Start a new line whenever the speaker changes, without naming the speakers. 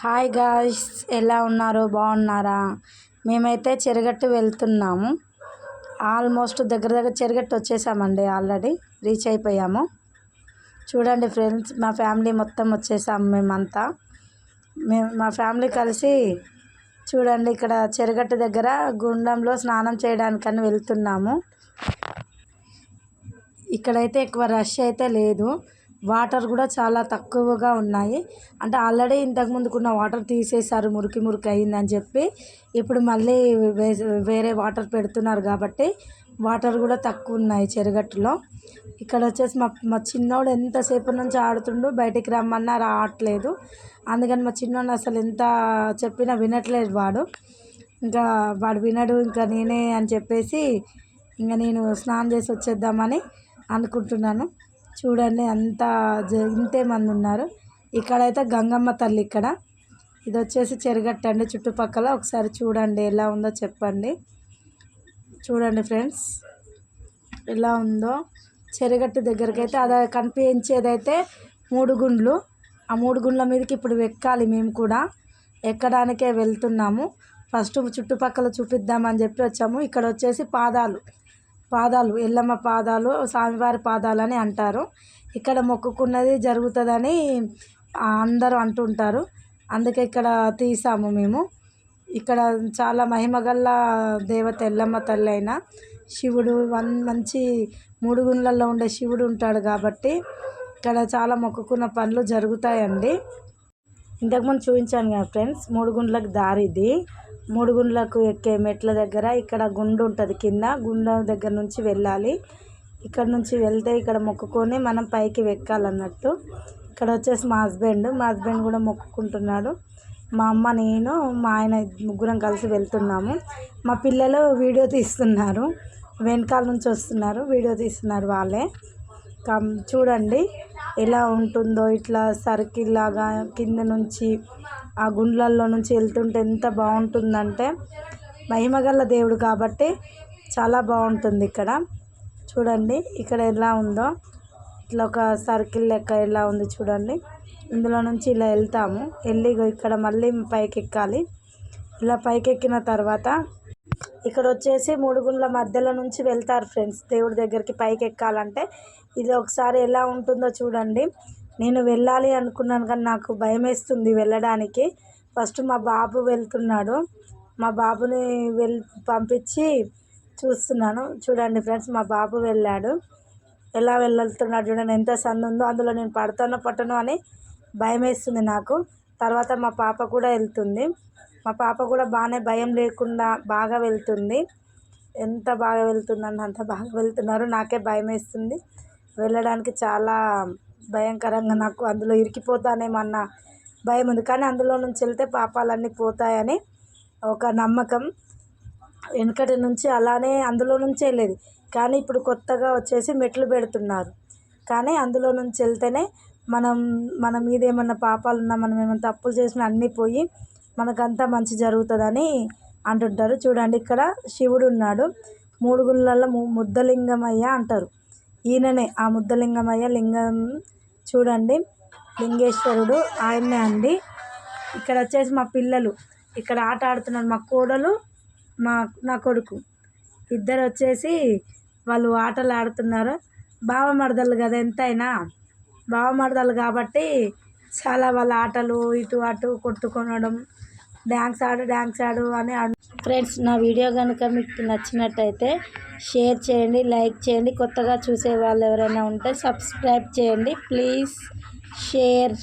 Hi guys ఎలా ఉన్నారు? బాగున్నారా? మేమైతే చెరగట్టు వెళ్తున్నాము. ఆల్మోస్ట్ దగ్గర దగ్గర చెరగట్టు వచ్చేసామండి ఆల్రెడీ రీచ్ అయిపోయాము. చూడండి ఫ్రెండ్స్ మా ఫ్యామిలీ మొత్తం వచ్చేసాము మేమంతా. మేము మా ఫ్యామిలీ కలిసి చూడండి ఇక్కడ చెరగట్టు దగ్గర గుండంలో స్నానం చేయడానికని వెళ్తున్నాము. ఇక్కడైతే ఎక్కువ రష్ అయితే లేదు. వాటర్ కూడా చాలా తక్కువగా ఉన్నాయి. అంటే ఆల్రెడీ ఇంతకుముందుకున్న వాటర్ తీసేశారు మురికి మురికి అయిందని చెప్పి. ఇప్పుడు మళ్ళీ వేరే వాటర్ పెడుతున్నారు కాబట్టి వాటర్ కూడా తక్కువ ఉన్నాయి చెరుగట్టులో. ఇక్కడ వచ్చేసి మా మా చిన్నోడు ఎంతసేపు నుంచి ఆడుతుండు బయటికి రమ్మన్నా రావట్లేదు. అందుకని మా చిన్నోడు అసలు ఎంత చెప్పినా వినట్లేదు వాడు. ఇంకా వాడు వినడు ఇంకా నేనే అని చెప్పేసి ఇంకా నేను స్నానం చేసి వచ్చేద్దామని అనుకుంటున్నాను. చూడండి అంత ఇంతే మంది ఉన్నారు. ఇక్కడైతే గంగమ్మ తల్లి ఇక్కడ. ఇది వచ్చేసి చెరగట్ట అండి చుట్టుపక్కల. ఒకసారి చూడండి ఎలా ఉందో చెప్పండి. చూడండి ఫ్రెండ్స్ ఎలా ఉందో. చెరగట్టు దగ్గరికి అయితే అది కనిపించేదైతే మూడు గుండ్లు ఆ మూడు గుండ్ల మీదకి ఇప్పుడు ఎక్కాలి మేము కూడా. ఎక్కడానికే వెళ్తున్నాము. ఫస్ట్ చుట్టుపక్కల చూపిద్దామని చెప్పి వచ్చాము. ఇక్కడ వచ్చేసి పాదాలు. పాదాలు ఎల్లమ్మ పాదాలు స్వామివారి పాదాలు అని అంటారు. ఇక్కడ మొక్కుకున్నది జరుగుతుందని అందరూ అంటుంటారు. అందుకే ఇక్కడ తీసాము మేము. ఇక్కడ చాలా మహిమగల్ల దేవత ఎల్లమ్మ తల్లి అయిన శివుడు వన్ మంచి మూడు గుండ్లలో ఉండే శివుడు ఉంటాడు కాబట్టి ఇక్కడ చాలా మొక్కుకున్న పనులు జరుగుతాయండి. ఇంతకుముందు చూపించాను కదా ఫ్రెండ్స్ మూడు గుండ్లకు దారి ఇది మూడు గుండ్లకు ఎక్కే మెట్ల దగ్గర ఇక్కడ గుండు ఉంటుంది కింద. గుండ దగ్గర నుంచి వెళ్ళాలి. ఇక్కడ నుంచి వెళ్తే ఇక్కడ మొక్కుకొని మనం పైకి ఎక్కాలన్నట్టు ఇక్కడ వచ్చేసి మా హస్బెండ్. మా హస్బెండ్ కూడా మొక్కుకుంటున్నాడు. మా అమ్మ నేను మా ఆయన ముగ్గురం కలిసి వెళ్తున్నాము. మా పిల్లలు వీడియో తీస్తున్నారు. వెనకాల నుంచి వస్తున్నారు. వీడియో తీస్తున్నారు వాళ్ళే. కం చూడండి. ఎలా ఉంటుందో ఇట్లా సర్కిల్ లాగా కింద నుంచి ఆ గుండ్లల్లో నుంచి వెళ్తుంటే ఎంత బాగుంటుందంటే మహిమగల దేవుడు కాబట్టి చాలా బాగుంటుంది ఇక్కడ. చూడండి ఇక్కడ ఎలా ఉందో. ఇట్లా ఒక సర్కిల్ లెక్క ఎలా ఉంది చూడండి. ఇందులో నుంచి ఇలా వెళ్తాము. వెళ్ళి ఇక్కడ మళ్ళీ పైకి ఎక్కాలి ఇలా పైకి ఎక్కిన తర్వాత ఇక్కడ వచ్చేసి మూడు గుండ్ల మధ్యలో నుంచి వెళ్తారు ఫ్రెండ్స్. దేవుడి దగ్గరికి పైకి ఎక్కాలంటే ఇది ఒకసారి ఎలా ఉంటుందో చూడండి. నేను వెళ్ళాలి అనుకున్నాను కానీ నాకు భయం వేస్తుంది వెళ్ళడానికి. ఫస్ట్ మా బాబు వెళ్తున్నాడు. మా బాబుని వెళ్ పంపించి చూస్తున్నాను. చూడండి ఫ్రెండ్స్ మా బాబు వెళ్ళాడు. ఎలా వెళ్తున్నాడు చూడండి ఎంత సందు ఉందో అందులో నేను పడతానో పట్టను అని భయం వేస్తుంది నాకు. తర్వాత మా పాప కూడా వెళ్తుంది. మా పాప కూడా బాగానే భయం లేకుండా బాగా వెళ్తుంది. ఎంత బాగా వెళ్తుందని అంత బాగా వెళ్తున్నారు. నాకే భయం వేస్తుంది. వెళ్ళడానికి చాలా భయంకరంగా నాకు అందులో ఇరికిపోతానేమో అన్న భయం ఉంది. కానీ అందులో నుంచి వెళ్తే పాపాలన్నీ పోతాయని ఒక నమ్మకం. వెనకటి నుంచి అలానే అందులో నుంచి వెళ్ళేది కానీ ఇప్పుడు కొత్తగా వచ్చేసి మెట్లు పెడుతున్నారు. కానీ అందులో నుంచి వెళ్తేనే మనం మన మీద ఏమన్నా పాపాలు ఉన్నా మనం ఏమైనా తప్పులు చేసినా అన్నీ పోయి మనకంతా మంచి జరుగుతుందని అంటుంటారు. చూడండి ఇక్కడ శివుడు ఉన్నాడు. మూడు గుళ్ళల్లో ముద్దలింగమయ్య అంటారు. ఈయననే ఆ ముద్దలింగమయ్య లింగం చూడండి. లింగేశ్వరుడు ఆయన్నే అండి. ఇక్కడ వచ్చేసి మా పిల్లలు. ఇక్కడ ఆట ఆడుతున్నారు మా కోడలు మా నా కొడుకు. ఇద్దరు వచ్చేసి వాళ్ళు ఆటలు ఆడుతున్నారు. బావమరదలు కదా ఎంతైనా. బావమరదలు కాబట్టి చాలా వాళ్ళ ఆటలు ఇటు అటు కొట్టుకొనడం డ్యాన్స్ ఆడు డ్యాన్స్ ఆడు అని ఫ్రెండ్స్ నా వీడియో కనుక మీకు నచ్చినట్టయితే షేర్ చేయండి లైక్ చేయండి. కొత్తగా చూసే వాళ్ళు ఎవరైనా ఉంటే సబ్స్క్రైబ్ చేయండి. Please share.